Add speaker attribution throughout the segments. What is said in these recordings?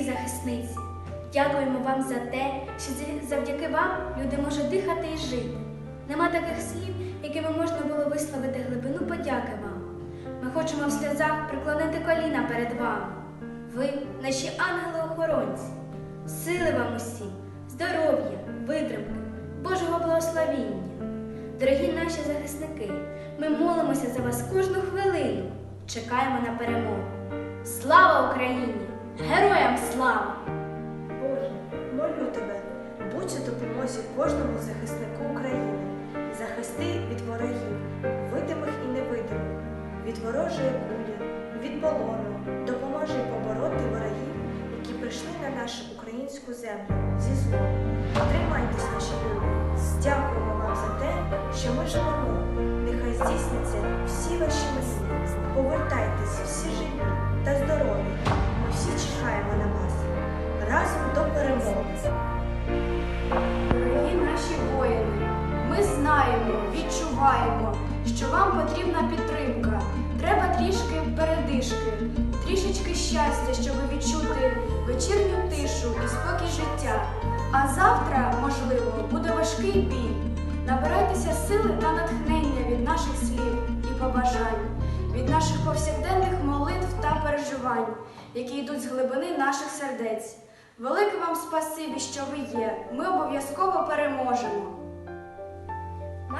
Speaker 1: захисниці. Дякуємо вам за те, що завдяки вам люди можуть дихати і жити. Нема таких слів, якими можна було висловити глибину подяки вам. Ми хочемо в сльозах приклонити коліна перед вами. Ви наші ангели-охоронці. Сили вам усім, здоров'я, витримки, Божого благословіння. Дорогі наші захисники, ми молимося за вас кожну хвилину. Чекаємо на перемогу. Слава Україні! Героям слава!
Speaker 2: Боже, молю тебе, будь у допомозі кожному захиснику України. Захисти від ворогів, видимих і невидимих, від ворожої кулі, від полону. Допоможи побороти ворогів, які прийшли на нашу українську землю зі злом. Тримайтесь, наші люди. Дякуємо вам за те, що ми живемо. Нехай здійсняться всі ваші мрії. Повертайтеся
Speaker 3: відчуваємо, що вам потрібна підтримка. Треба трішки передишки, трішечки щастя, щоб відчути вечірню тишу і спокій життя. А завтра, можливо, буде важкий бій. Набирайтеся сили та натхнення від наших слів і побажань, від наших повсякденних молитв та переживань, які йдуть з глибини наших сердець. Велике вам спасибі, що ви є. Ми обов'язково переможемо.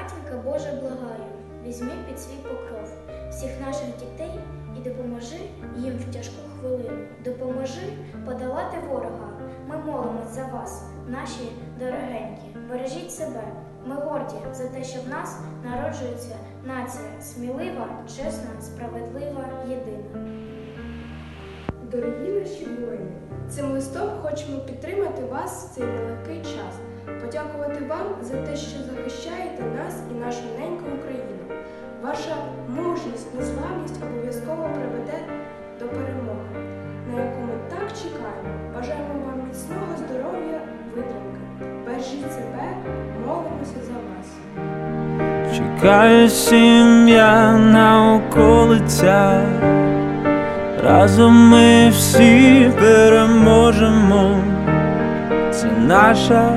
Speaker 1: Матінка Божа благаю, візьми під свій покров всіх наших дітей і допоможи їм в тяжку хвилину. Допоможи подолати ворога. Ми молимось за вас, наші дорогенькі. Бережіть себе. Ми горді за те, що в нас народжується нація смілива, чесна, справедлива, єдина.
Speaker 3: Дорогі наші воїни, цим листом хочемо підтримати вас в цей нелегкий час, подякувати вам за те, що захищаєте нас і нашу неньку Україну. Ваша мужність і славність обов'язково приведе до перемоги, на яку ми так чекаємо. Бажаємо вам міцного здоров'я, витримки. Бережіть себе, молимося за вас.
Speaker 4: Чекає сім'я на околицях, разом ми всі переможемо. Це наша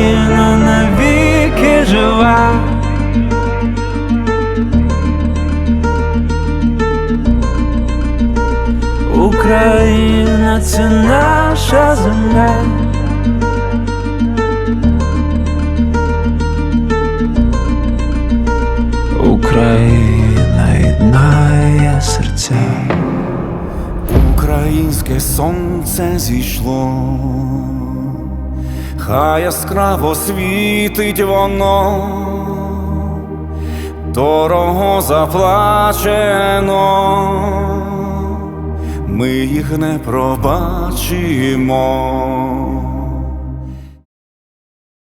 Speaker 4: Україна це наша земля. Україна єднає серця.
Speaker 5: Українське сонце зійшло, хай яскраво світить воно, дорого заплачено, ми їх не пробачимо.